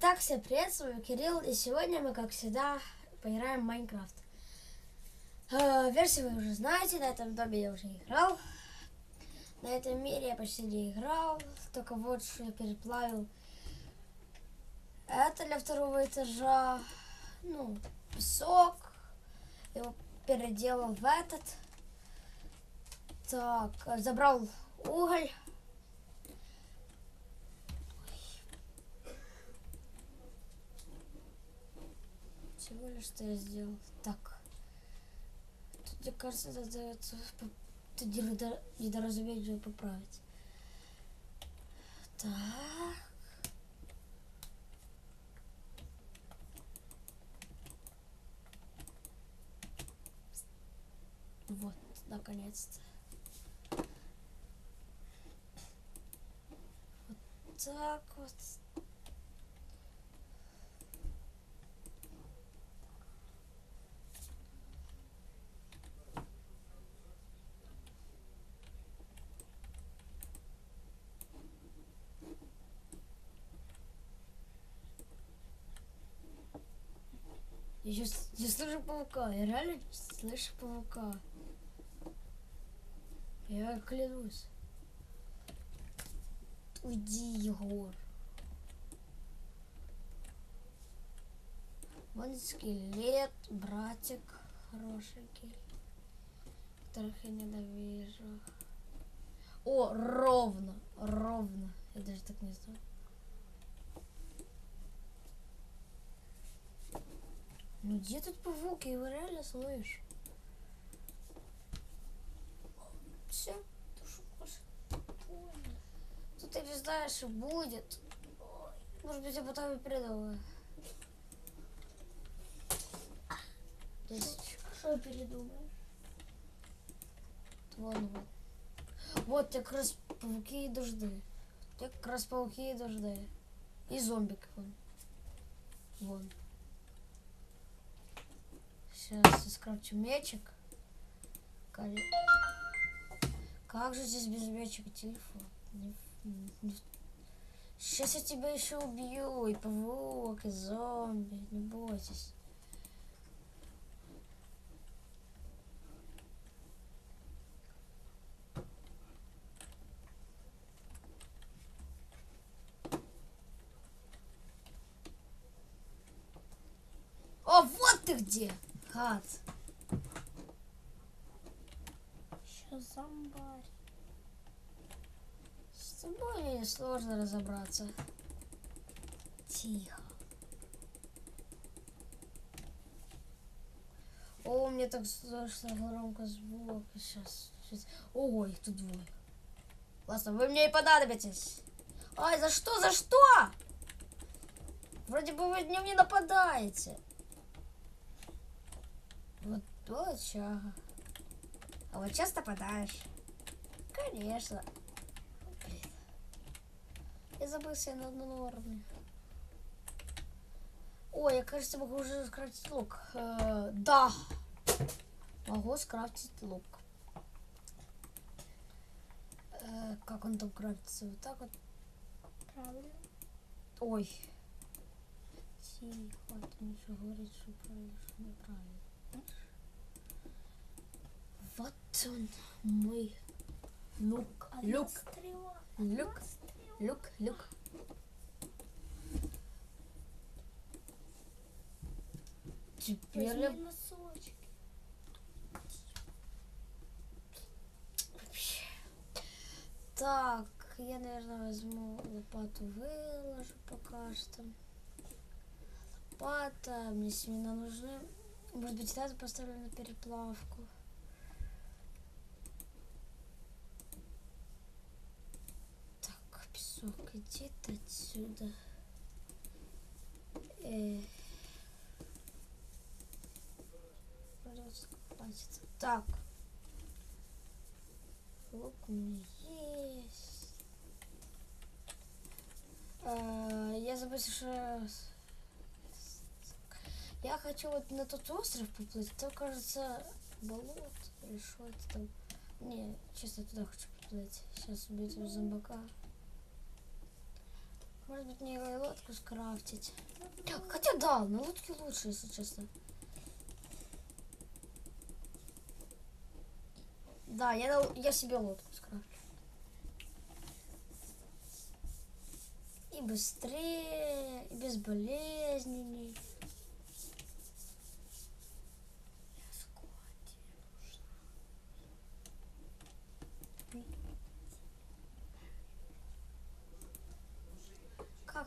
Итак, всем привет, с вами Кирилл, и сегодня мы, как всегда, поиграем в Майнкрафт. Э, версию вы уже знаете, на этом доме я уже играл. На этом мире я почти не играл, только вот что я переплавил. Это для второго этажа, ну, песок. Его переделал в этот. Так, забрал уголь. Всего лишь что я сделал. Так. Тут, мне кажется, задается тут недо- недоразумение поправить. Так. Вот, наконец-то. Вот так вот. Я сейчас я слышу паука, я реально слышу паука. Я клянусь. Уйди, Егор. Вон скелет, братик хорошенький, которых я ненавижу. О, ровно, ровно. Я даже так не знаю. Ну где тут паук? Я его реально слышу. Все, душу. Тут я не что будет. Может быть, я потом и. Здесь Что передумаешь? Вон, вон. Вот как раз пауки и дожди. Те как раз пауки и дожди. И зомбик вон. Вон. Сейчас я скрафчу. Кали- Как же здесь без мечика телефон? Сейчас я тебя еще убью. И паук, и зомби. Не бойтесь. О, вот ты где! Гад. Сейчас зомбарь. С тобой мне сложно разобраться. Тихо. О, мне так слышно громко звук. Сейчас, сейчас. Ого, их тут двое. Ладно, вы мне и понадобитесь. Ай, за что, за что? Вроде бы вы днем не нападаете. Вот, вот чага. А вот часто нападаешь. Конечно. Блин. Я забыл себе на одном уровне. Ой, я, кажется, могу уже скрафтить лук. Э, да. Могу скрафтить лук. Э, как он там крафтится? Вот так вот. Правильно. Ой. Тихо, ты ничего говорить, что правильно, что неправильно. Вот он, мой лук. Одна Люк. стрела. Люк. Теперь. Так, я, наверное, возьму лопату, выложу пока что. Лопата, мне семена нужны. Может быть, сразу поставлю на переплавку. Так, песок, иди ты отсюда. Э. Сколько хватит. Так. Лук у меня есть. Э, Я забыл, что... Я хочу вот на тот остров поплыть. Там, кажется, болото или что это там. Не, честно, туда хочу поплыть. Сейчас этого зомбака. Может быть, мне лодку скрафтить. Хотя да, на лодке лучше, если честно. Да, я, я себе лодку скрафчу. И быстрее, и безболезненней.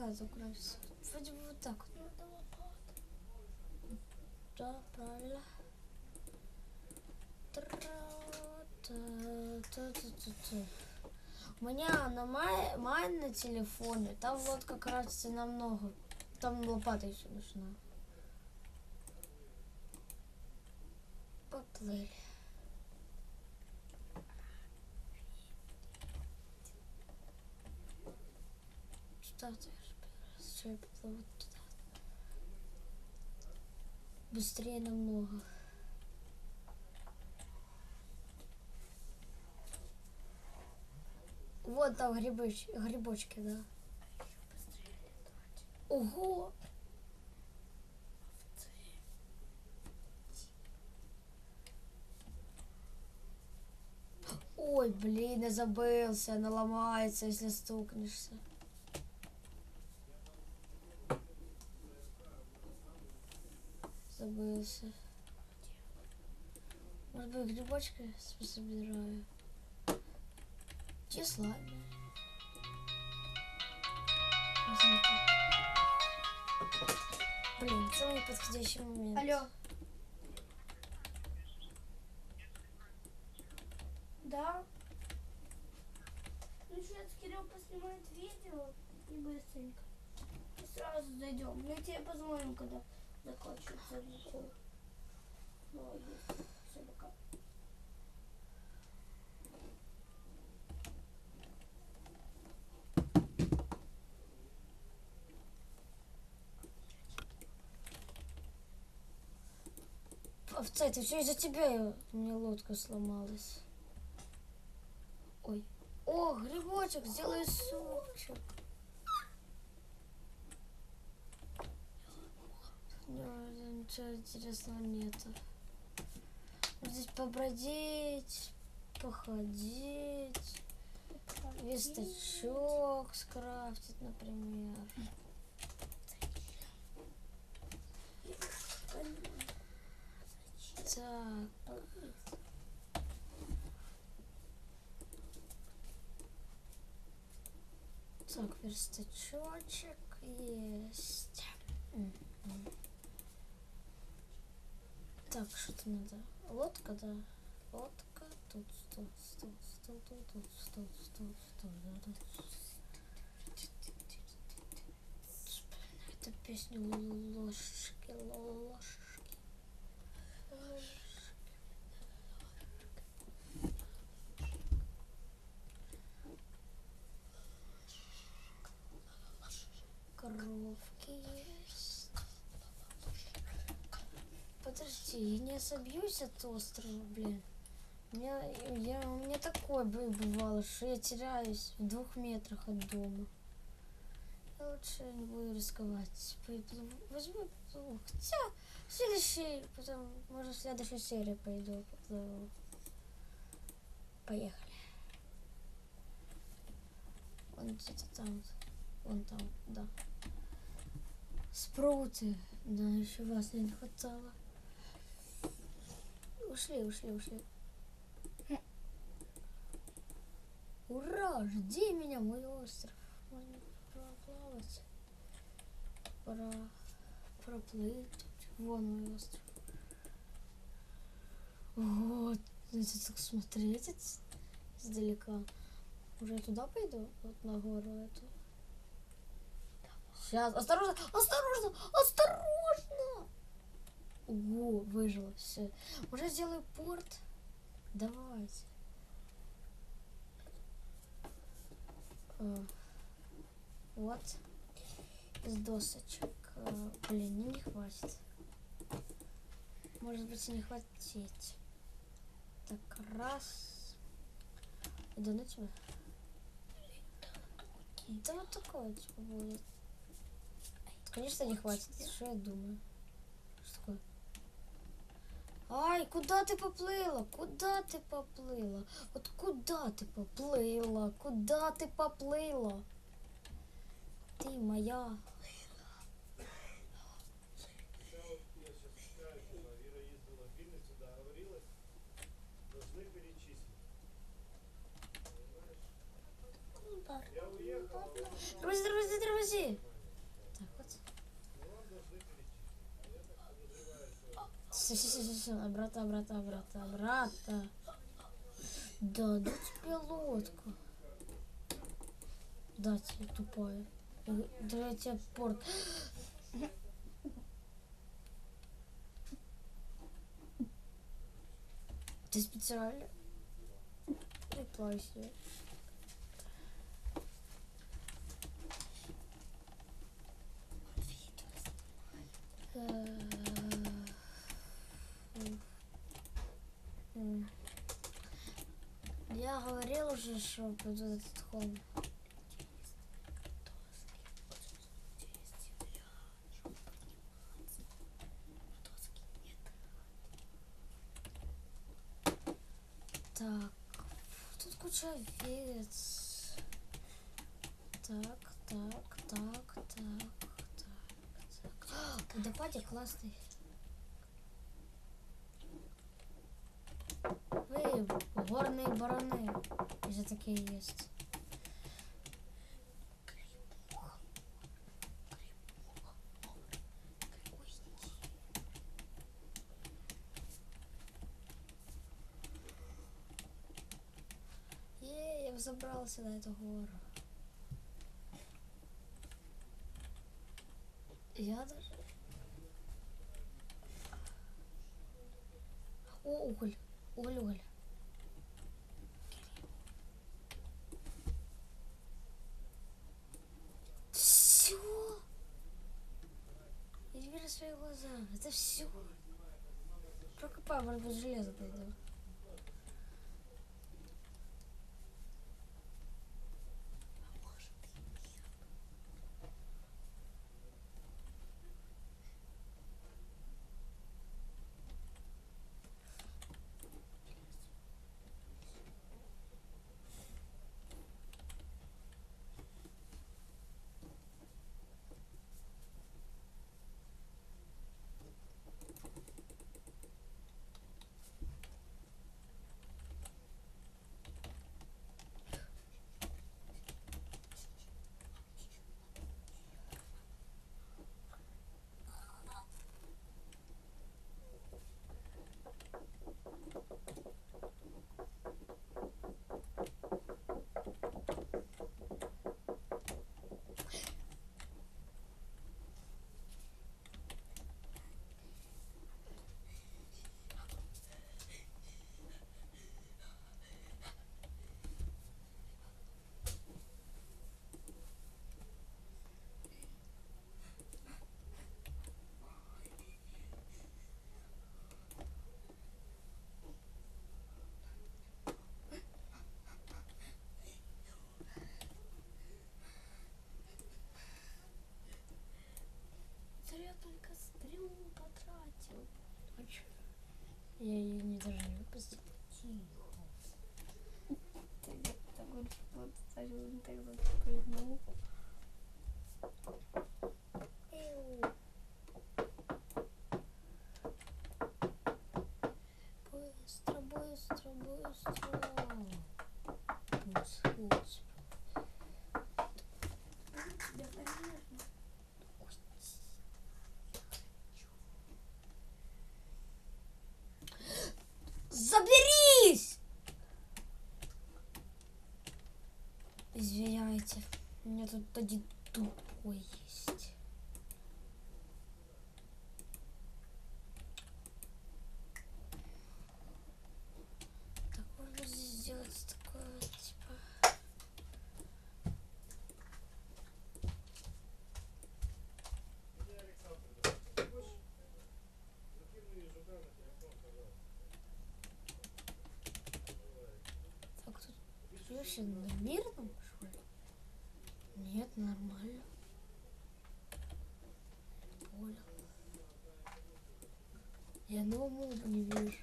Как это украсть? Вроде бы вот так вот. Да, правильно. Тра-та-та-та-та. У меня на май, май на телефоне, там вот как раз намного. Там лопата еще нужна. Поплыли. Что ты Что я поплыву туда? Быстрее намного. Вот там грибоч, грибочки, да. Ого! Ой, блин, я забылся, она ломается, если стукнешься. Забылся. Может быть, грибочки собираю. Числа. Блин, самый подходящий момент. Алло. Да? Ну сейчас Кирилл поснимает видео и быстренько. И сразу зайдем. Мы тебе позвоним, когда закончится видео. Молодец. Все, пока. Овца, это все из-за тебя у меня лодка сломалась. Ой. О, грибочек, сделай супчик. Ничего интересного нету. Здесь побродить, походить, весточок скрафтить, например. Так, так, верстачочек есть. Так, что-то надо. Лодка, да. Лодка. Тут стол, стол, тут, тут, стол, стол, стол, да, тут. Блин, это песня ложки, ложки. Коровки есть. Подожди, я не собьюсь от острова, блин. У меня, я, у меня такое бы- бывало, что я теряюсь в двух метрах от дома. Я лучше не буду рисковать. Возьму. Хотя, в следующей, потом, может, в следующей серии пойду поплыву. Поехали. Вон где-то там, вон там, да. Спруты. Да, еще вас не хватало. Ушли, ушли, ушли. Ура! Жди меня, мой остров. Можно проплавать. Пора проплыть. Вон мой остров. Вот. Это так смотреть из- издалека. Уже я туда пойду? Вот на гору эту. Сейчас. Осторожно! Осторожно! Осторожно! Ого, выжила. Все. Уже сделаю порт. Давайте. А, Вот. Из досочек. А, Блин, ну не хватит. Может быть и не хватить. Так, раз. Иду на тебя. Да вот такое типа будет. Конечно, не хватит. Что я думаю? Что такое? Ай, куда ты поплыла? Куда ты поплыла? Вот куда ты поплыла? Куда ты поплыла? Ты моя. Сейчас вот я Все, все, все, все, все. Обратно, обратно, обратно, обратно. Да, да тебе лодку. Да, тебе тупая. Я- Да я тебе порт. Ты специально? Не плачь. М. Я говорил уже, что в этот холм. Так, тут куча овец. Так, так, так, так, так, так. Водопадик классный. Вы горные бараны, если такие есть. Е, я взобрался на эту гору. Я даже... О, уголь. Уголь, уголь. Все. Я не верю своим глазам. Это все. Прокопай, может быть, железо найду. Я ее не даже не выпустил. Ты такой вот ставил тогда прыгнул. Быстро, быстро, быстро. Пуц, пуц. Тебя конечно. Заберись! Извиняйте, у меня тут один тупой есть. Так можно здесь сделать такое, типа... Мне Александр давай, ты хочешь? Закинь мне жука на телефон, пожалуйста. Давай. Так, тут вообще на мирном, что ли? Нормально. Понял. Я одного моба не вижу.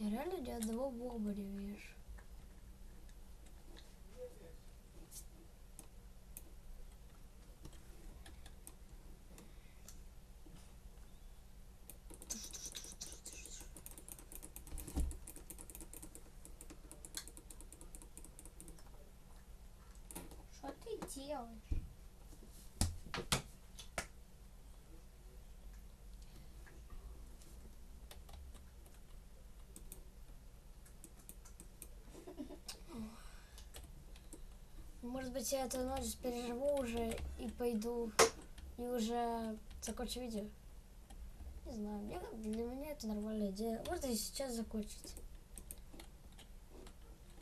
Я реально ни одного моба не вижу. Что ты делаешь? Может быть, я эту ночь переживу уже и пойду и уже закончу видео. Не знаю, мне, для меня это нормальная идея. Можно и сейчас закончить.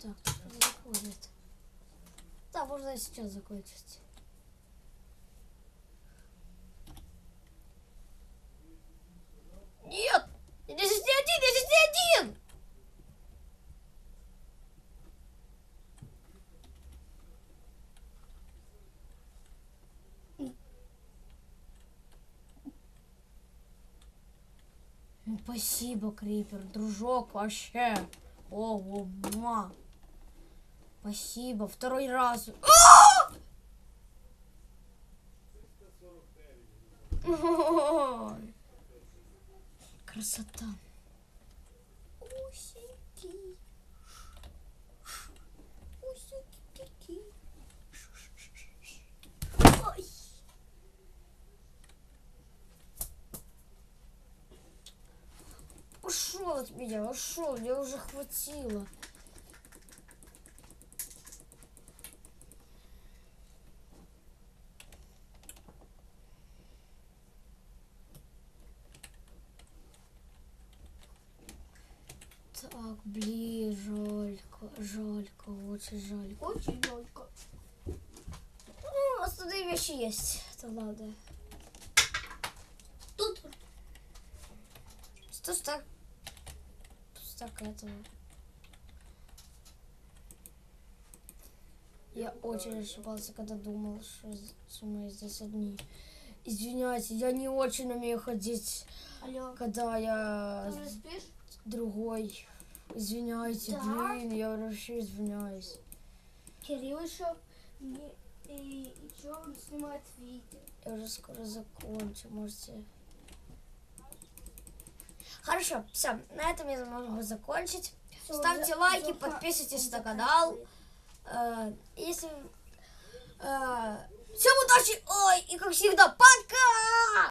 Так, заходит? Да, можно сейчас закончить. Нет! Я здесь не один, я здесь не один! Спасибо, Крипер, дружок, вообще. О, о, ма. Спасибо, второй раз. Красота. Ушел от меня, ушел, мне уже хватило. Так, блин, жалько, жалько, очень жалько. Очень только. Ну, остальные вещи есть, это ладно. Тут Что так? Так этого. Я очень ошибался, когда думал, что, что мы здесь одни. Извиняйте, я не очень умею ходить, Алло. когда я Ты спишь? другой. Извиняйте, Да? блин, я вообще извиняюсь. Кирилл еще не, и, еще он снимает видео. Я уже скоро закончу, можете... Хорошо, все, на этом я могу закончить. Всё, Ставьте за- лайки, зака- подписывайтесь на заканчивай. канал. Э, Если... э, Всем удачи! Ой, и как всегда, пока!